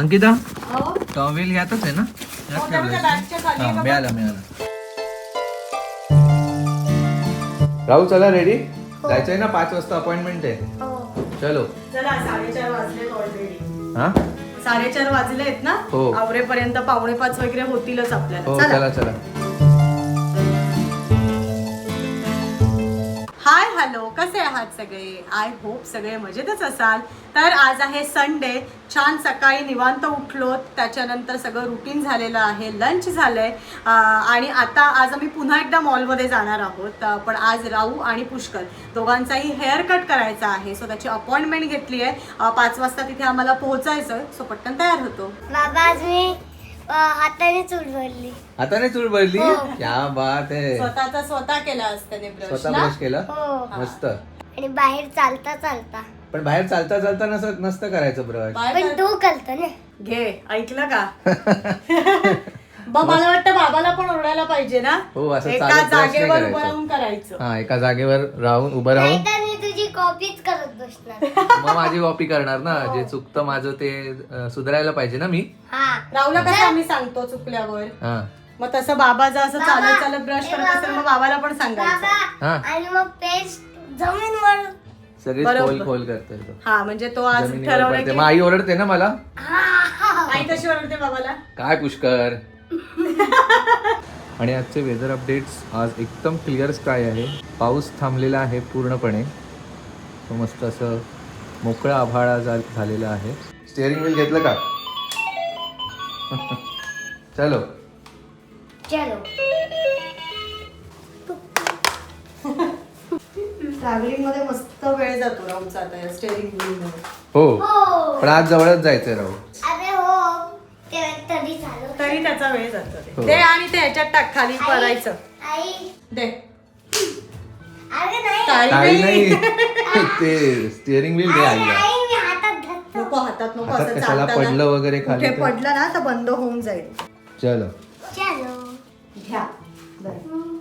अंकिता? हो. टॉवेल यातच आहे ना? हो, ना? खाली आहे हा, का मिळाला मिळाला. राहू चला रेडी जायचंय ना? पाच वाजता अपॉइंटमेंट आहे. हो. चलो. चला साडेचार ऑलरेडी हा? साडेचार वाजले आहेत ना? हो. आवरेपर्यंत पावणे पाच वगैरे होतीलच हो आपल्याला चला. चला चला. हाय हॅलो कसे आहात सगळे? आय होप सगळे मजेतच असाल. तर आज आहे संडे. छान सकाळी निवांत उठलो. त्याच्यानंतर सगळं रुटीन झालेलं आहे. लंच झालं आहे आणि आता आज आम्ही पुन्हा एकदा मॉलमध्ये जाणार आहोत. पण आज राहू आणि पुष्कर दोघांचाही हेअर कट करायचा आहे. सो त्याची अपॉइंटमेंट घेतली आहे. पाच वाजता तिथे आम्हाला पोहोचायचं सो पटकन तयार होतो. बाबा हाताने चूल भरली. आता नाही चूल भरली? हो. क्या बात आहे. स्वतःचा स्वतः केला असतं ब्रश स्वतः ब्रश केला? हो. मस्त. आणि बाहेर चालता चालता. पण बाहेर चालता चालता नसत नसतं करायचं ब्रश बाय पण बाय. तू करतो ना. घे ऐकलं का? मग मला वाटतं बाबाला पण ओरडायला पाहिजे ना? हो, असं एका चालत brush नाही जागेवर करायचं. उभं राहून करायचं. हा एका जागेवर राहून उभं राहून. नाहीतर कॉपीच करत बसणार. मग माझी कॉपी करणार ना. जे चुकतं माझं ते अं, सुधारायला पाहिजे ना मी? हा. राहुला कसं आम्ही सांगतो चुकल्यावर? हा. मग तसं बाबा जर असं चालत चालत ब्रश करत असेल मग बाबाला पण सांगायचं. बाबा हा. आणि मग पेस्ट जमीनवर सगळी बरोबर. खोल खोल करतोय तो. हा म्हणजे तो आज जमिनीवर ठरवलं पडते की मग आई ओरडते ना मला? हा हा आई कशी ओरडते बाबाला? काय पुष्कर? आणि आजचे वेदर अपडेट्स आज एकदम क्लिअर स्काय आहे. पाऊस थांबलेला आहे पूर्णपणे. तो मस्त असं मोकळा आभाळा झालेला आहे. स्टेअरिंग व्हील घेतलं का? चलो. चलो. ट्रॅव्हलिंगमध्ये मस्त वेळ जातो राहूचा आता स्टेअरिंग व्हील मध्ये. हो. पण आज जवळच जायचंय राहू अरे हो. ते तरी चालू तरी त्याचा वेळ जातो ते. हो. दे आणि ते ह्याच्यात टाक खाली पडायचं आई. दे. अरे नाही. काही काही नाही नाही. ते स्टिअरिंग व्हील दे आईला आई मी हातात धरतो. नको हातात नको. हातात असं कशाला चालताना. पडलं वगैरे खाली कुठे तर? पडलं ना तर बंद होऊन जाईल. चलो. चलो. घ्या. बरं.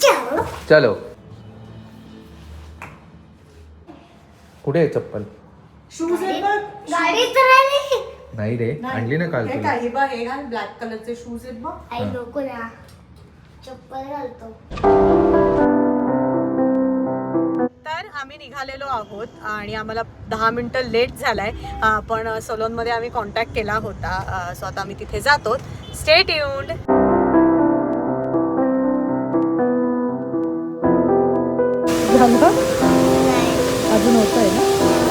चलो. चलो. कुठे आहे चप्पल? शूज आहेत बघ. गाडी तर आली नाही रे. आणली ना काल हे तुला. काय हे बघ हे घाल ब्लॅक कलरचे शूज आहेत बघ. आई नको ना. चप्पल घालतो. आम्ही निघालेलो आहोत आणि आम्हाला दहा मिनटं लेट झालाय. आहे पण सलोनमध्ये आम्ही कॉन्टॅक्ट केला होता. सो आता आम्ही तिथे जातो. स्टेट येऊन अजून होत आहे ना?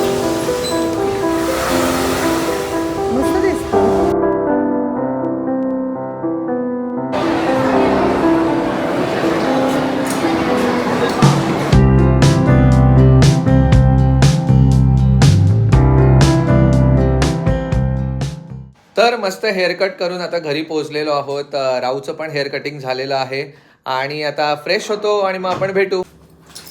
तर मस्त हेअरकट करून आता घरी पोहोचलेलो आहोत. राऊचं पण हेअर कटिंग झालेलं आहे. आणि आता फ्रेश होतो आणि मग आपण भेटू.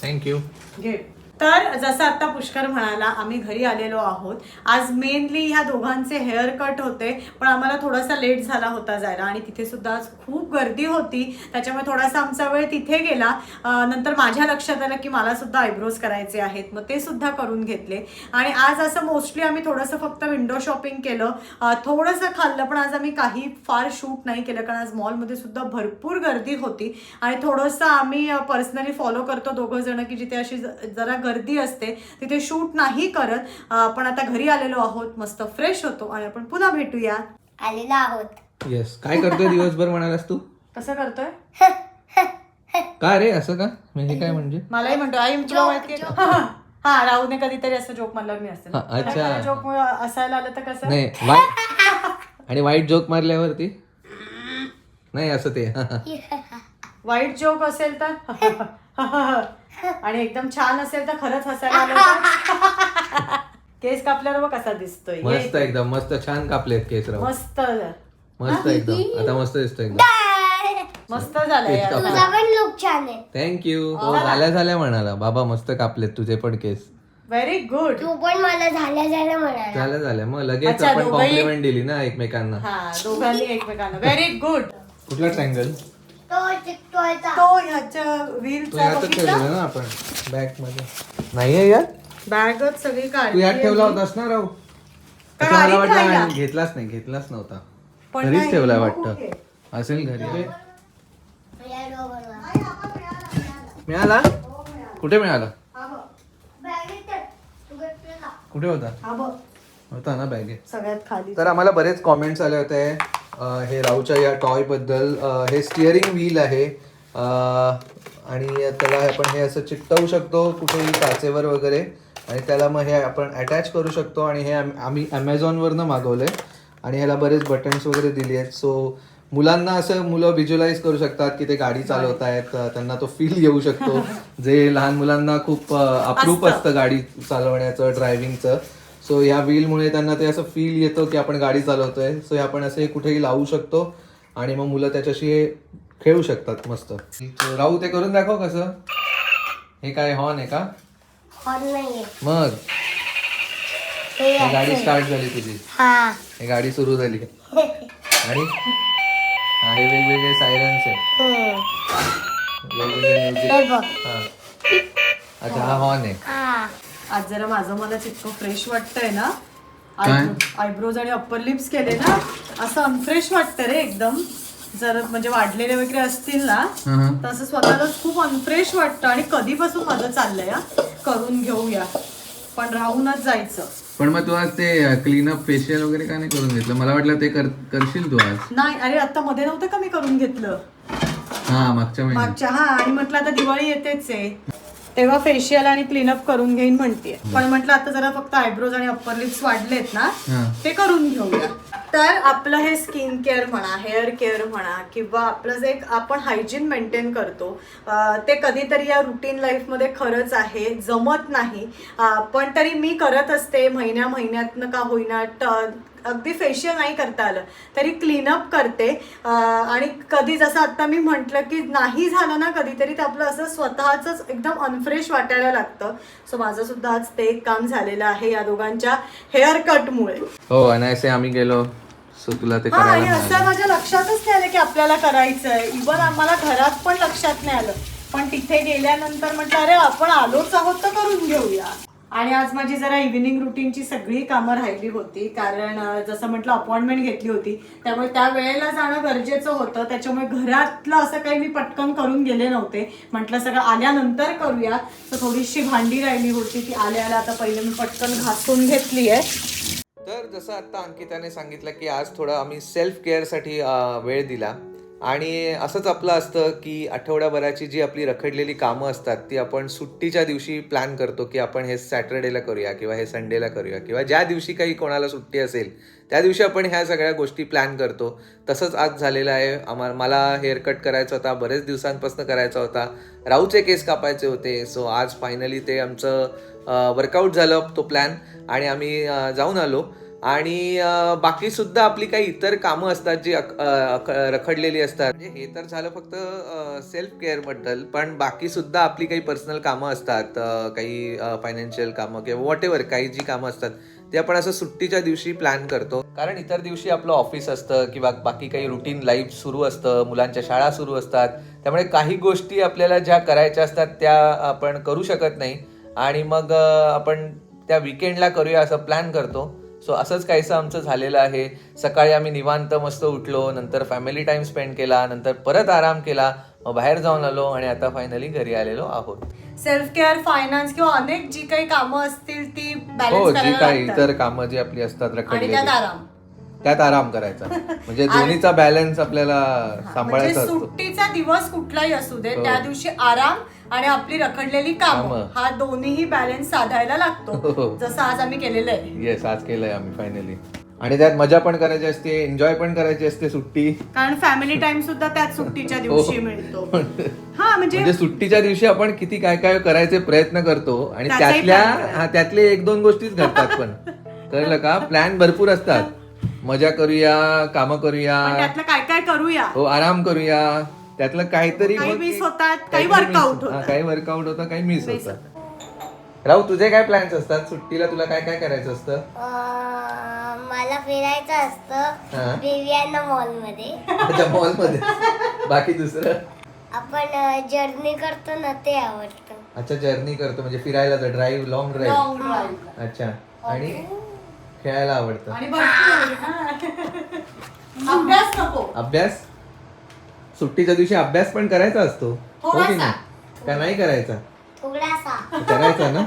थँक्यू घे. तर जसं आता पुष्कर म्हणाला आम्ही घरी आलेलो आहोत. आज मेनली ह्या दोघांचे हेअर कट होते पण आम्हाला थोडासा लेट झाला होता जायला आणि तिथे सुद्धा आज खूप गर्दी होती. त्याच्यामुळे थोडासा आमचा वेळ तिथे गेला. नंतर माझ्या लक्षात आलं की मला सुद्धा आयब्रोज करायचे आहेत. मग ते सुद्धा करून घेतले. आणि आज असं मोस्टली आम्ही थोडंसं फक्त विंडो शॉपिंग केलं. थोडंसं खाल्लं पण आज आम्ही काही फार शूट नाही केलं कारण आज मॉलमध्ये सुद्धा भरपूर गर्दी होती. आणि थोडंसं आम्ही पर्सनली फॉलो करतो दोघं जण की जिथे अशी ज- जरा गर्दी असते तिथे शूट नाही करत. अं, पण आता घरी आलेलो आहोत मस्त फ्रेश होतो आणि आपण पुन्हा भेटूया. आलेलो आहोत. येस काय करतोय दिवसभर म्हणालास तू? कसं करतोय? का रे? असं का? म्हणजे काय म्हणजे? मलाही म्हणतो आई तुला माहिती हा राहूने कधीतरी असं जोक म्हणल्यावर मी असते. हा, अच्छा. जोक असायला आलं तर कसं? नाही वाईट आणि वाईट जोक मारल्यावरती? नाही असं ते. वाईट जोक असेल तर? आणि एकदम छान असेल तर खरंच हसायला आलं केस कापल्यावर बघ कसा दिसतोय. मस्त एकदम मस्त छान कापलेत केस राहू मस्त. मस्त एकदम आता मस्त दिसतो एकदम. मस्त झालंय. केस आता. तुझा पण लुक छान आहे. थँक्यू हो झाल्या झाल्या म्हणाला. बाबा मस्त कापलेत तुझे पण केस. व्हेरी गुड तू पण मला झाल्या झाल्या म्हणाला. झाल्या झाल्या. मग लगेच अच्छा, आपण दोघंही- कॉम्प्लिमेंट दिली ना एकमेकांना. हा दोघांनी एकमेकांना. व्हेरी गुड कुठला ट्रँगल तो ह्याच्या तो व्हीलचा यातच ठेवलेला ना आपण बॅगमध्ये नाहीये यात? बॅगच सगळी तू यात ठेवला होतास ना अच्छा, मला वाटलं? नाही, घेतलाच नाही घेतलाच नव्हता. पण घरीच नाही, ठेवलाय वाटतं. असेल घरी. मिळाला. कुठे मिळाला? बॅगेत. कुठे होता? हा बघ. होता ना बॅगे. सगळ्यात खाली. तर आम्हाला बरेच कॉमेंट्स आले होते. हे राऊच्या या टॉयबद्दल अं, हे स्टिअरिंग व्हील आहे. आणि त्याला आपण हे असं चिकटवू शकतो कुठेही काचेवर वगैरे. आणि त्याला मग हे आपण अटॅच करू शकतो आणि हे आम- आम्ही ॲमेझॉनवरनं मागवलं आहे आणि ह्याला बरेच बटन्स वगैरे दिली आहेत. सो मुलांना असं मुलं व्हिज्युअलाइज करू शकतात की ते गाडी चालवत आहेत त्यांना तो फील येऊ शकतो. जे लहान मुलांना खूप अप्रूप असतं. असतं गाडी चालवण्याचं ड्रायव्हिंगचं सो ह्या व्हीलमुळे त्यांना ते असं फील येतं की आपण गाडी चालवतोय. सो हे आपण असे कुठेही लावू शकतो आणि मग मुलं त्याच्याशी खेळू शकतात मस्त. राहू ते करून दाखव कसं? हे काय हॉर्न आहे का? मग. हे गाडी. स्टार्ट झाली तुझी. हा. गाडी सुरू झाली. आणि? हा, हे वेगवेगळे सायरन्स आहे. वेगवेगळे म्युझिक हे अच्छा हा हॉर्न आहे. आज जरा माझं मलाच इतकं फ्रेश वाटतंय ना? आयब्रोज आणि अप्पर लिप्स केले ना असं अनफ्रेश वाटतं रे एकदम. जर म्हणजे वाढलेले वगैरे असतील ना हा. तसं स्वतःलाच खूप अनफ्रेश वाटतं आणि कधीपासून माझं चाललंय हा, करून घेऊया. पण राहूनच जायचं. पण मग तू आज ते क्लीनअप फेशियल वगैरे का नाही करून घेतलं? मला वाटलं ते कर करशील तू आज. नाही अरे आता मध्ये नव्हतं का मी करून घेतलं? हा मागच्या मागच्या हा आणि म्हटलं आता दिवाळी येतेच आहे. तेव्हा फेशियल आणि क्लीनअप करून घेईन म्हणते पण म्हटलं आता जरा फक्त आयब्रोज आणि अप्पर लिप्स वाढलेत ना. ते करून घेऊया. तर आपलं हे स्किन केअर म्हणा हेअर केअर म्हणा किंवा आपलं जे एक आपण हायजीन मेंटेन करतो ते कधीतरी या रुटीन लाईफमध्ये खरंच आहे जमत नाही. पण तरी मी करत असते महिन्या महिन्यातनं का होईना ट- अगदी फेशियल नाही करता आलं. तरी क्लीनअप करते. आणि कधी जसं आता मी म्हटलं की नाही झालं ना कधीतरी तर आपलं असं स्वतःच एकदम अनफ्रेश वाटायला लागतं. सो माझं सुद्धा आज ते एक काम झालेलं आहे या दोघांच्या हेअर कटमुळे हो असे आम्ही गेलो. सो तुला ते हा आणि असं. माझ्या लक्षातच नाही आलं की आपल्याला करायचंय. इवन आम्हाला घरात पण लक्षात नाही आलं. पण तिथे गेल्यानंतर म्हटलं अरे आपण आलोच आहोत तर करून घेऊया. आणि आज माझी जरा इव्हिनिंग रुटीनची सगळी कामं राहिली होती. कारण जसं म्हटलं अपॉइंटमेंट घेतली होती. त्यामुळे त्या वेळेला जाणं गरजेचं होतं. त्याच्यामुळे घरातलं असं काही मी पटकन करून गेले नव्हते. म्हटलं सगळं आल्यानंतर करूया. तर थोडीशी भांडी राहिली होती. ती आल्या आल्या आता पहिले मी पटकन घासून घेतली आहे तर जसं आता अंकिताने सांगितलं की आज थोडं आम्ही सेल्फ केअरसाठी वेळ दिला. आणि असंच आपलं असतं की आठवड्याभराची जी आपली रखडलेली कामं असतात ती आपण सुट्टीच्या दिवशी प्लॅन करतो की आपण हे सॅटर्डेला करूया किंवा हे संडेला करूया किंवा ज्या दिवशी काही कोणाला सुट्टी असेल त्या दिवशी आपण ह्या सगळ्या गोष्टी प्लॅन करतो. तसंच आज झालेलं आहे. आम्हा मला हेअरकट करायचा होता बरेच दिवसांपासून करायचा होता. राऊचे केस कापायचे होते. सो आज फायनली ते आमचं वर्कआउट झालं तो प्लॅन आणि आम्ही जाऊन आलो. आणि बाकी सुद्धा आपली काही इतर कामं असतात जी रखडलेली असतात. म्हणजे हे तर झालं फक्त सेल्फ केअरबद्दल पण बाकी सुद्धा आपली काही पर्सनल कामं असतात काही फायनान्शियल कामं किंवा वॉट एव्हर काही जी कामं असतात ते आपण असं सुट्टीच्या दिवशी प्लॅन करतो. कारण इतर दिवशी आपलं ऑफिस असतं किंवा बाकी काही रुटीन लाईफ सुरू असतं मुलांच्या शाळा सुरू असतात त्यामुळे काही गोष्टी आपल्याला ज्या करायच्या असतात त्या आपण करू शकत नाही. आणि मग आपण त्या विकेंडला करूया असं प्लॅन करतो. सो असंच काहीसं आमचं झालेलं आहे. सकाळी आम्ही निवांत मस्त उठलो नंतर फॅमिली टाइम स्पेंड केला नंतर परत आराम केला मग बाहेर जाऊन आलो आणि आता फायनली घरी आलेलो आहोत. सेल्फ केअर फायनान्स किंवा अनेक जी काही कामं असतील ती हो जी काही. इतर कामं जी आपली असतात रखडलेली. त्यात आराम त्यात करायचा म्हणजे दोन्हीचा बॅलन्स आपल्याला म्हणजे सांभाळायचा असतो सुट्टीचा दिवस कुठलाही असू दे हो. त्या दिवशी आराम आणि आपली रखडलेली कामं कामं. हा दोन्हीही बॅलन्स साधायला हो. लागतो जसं आज आम्ही केलेलं आहे येस आज केलंय आम्ही फायनली आणि त्यात मजा पण करायची असते एन्जॉय पण करायची असते सुट्टी कारण फॅमिली टाइम सुद्धा त्याच सुट्टीच्या हो. दिवशी मिळतो हा म्हणजे म्हणजे सुट्टीच्या दिवशी आपण किती काय काय करायचे प्रयत्न करतो आणि त्याचाही त्यातल्या plan करा. हा त्यातले एक दोन गोष्टीच घडतात पण कळलं का प्लॅन भरपूर असतात मजा करूया कामं करूया. पण त्यातलं काय काय करूया? हो आराम करूया. त्यातलं काहीतरी काही मग- miss होतात, काही काहीतरी workout miss- हा, होतात. काही वर्कआउट होतं काही मिस Miss होतं राहू तुझे काय प्लॅन्स असतात? सुट्टीला तुला काय काय करायचं असतं? अं, मला फिरायचं हा. असतं विवियाना मॉलमध्ये अच्छा मॉलमध्ये बाकी दुसरं? आपण जर्नी करतो ना ते आवडतं. अच्छा जर्नी करतो. म्हणजे फिरायला drive long drive long drive अच्छा. आणि? खेळायला आवडतं. आणि भरपूर हा. अभ्यास नको. अभ्यास? सुट्टीच्या दिवशी अभ्यास पण करायचा असतो. हो की. नाही? का नाही करायचा? करायचा ना?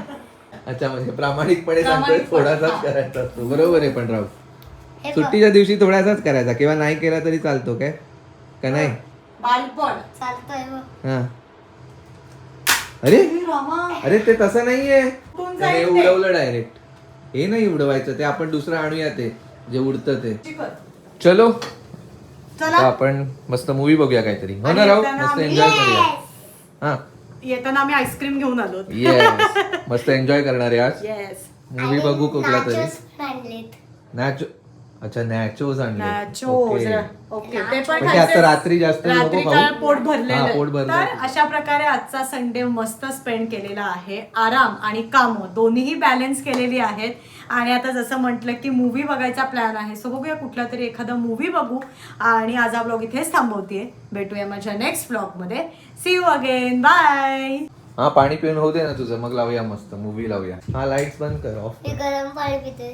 अच्छा म्हणजे प्रामाणिकपणे सांगतोय थोडासाच. करायचा असतो. बरोबर आहे पण राव हे बघ. सुट्टीच्या दिवशी थोडासाच करायचा. किंवा नाही केला तरी चालतो काय? का नाही? हा. अरे? रामा. अरे ते तसं नाहीये? उडवलं डायरेक्ट हे नाही उडवायचं ते आपण दुसरं आणूया ते जे उडतं ते. चलो. आपण मस्त मूवी बघूया काहीतरी. हो ना येताना मस्त एन्जॉय करूया. हा. येताना आम्ही आईस्क्रीम घेऊन आलो. येस मस्त एन्जॉय करणार आहे आज. येस मूवी बघू कुठला तरी. नॅचो अच्छा नॅचोज आणले. Nachos okay. ते पण म्हणजे आता खायचे. रात्री जास्त नको रात्री खाऊ. काय पोट हा, भरलेलं पोट आहे. भरलंय. तर अशा प्रकारे आजचा संडे मस्त स्पेंड केलेला आहे. आराम आणि काम दोन्हीही बॅलन्स केलेली आहेत. आणि आता जसं म्हटलं की मूवी बघायचा प्लॅन आहे सो बघूया कुठला तरी एखादा मूवी बघू. आणि आज हा ब्लॉग इथेच थांबवते. भेटूया माझ्या नेक्स्ट ब्लॉगमध्ये. सी यू अगेन बाय हा पाणी पिऊन होऊ दे ना तुझं. मग लावूया मस्त. मूवी लावूया. हा लाईट्स बंद कर. ऑफ मी गरम पाणी पिते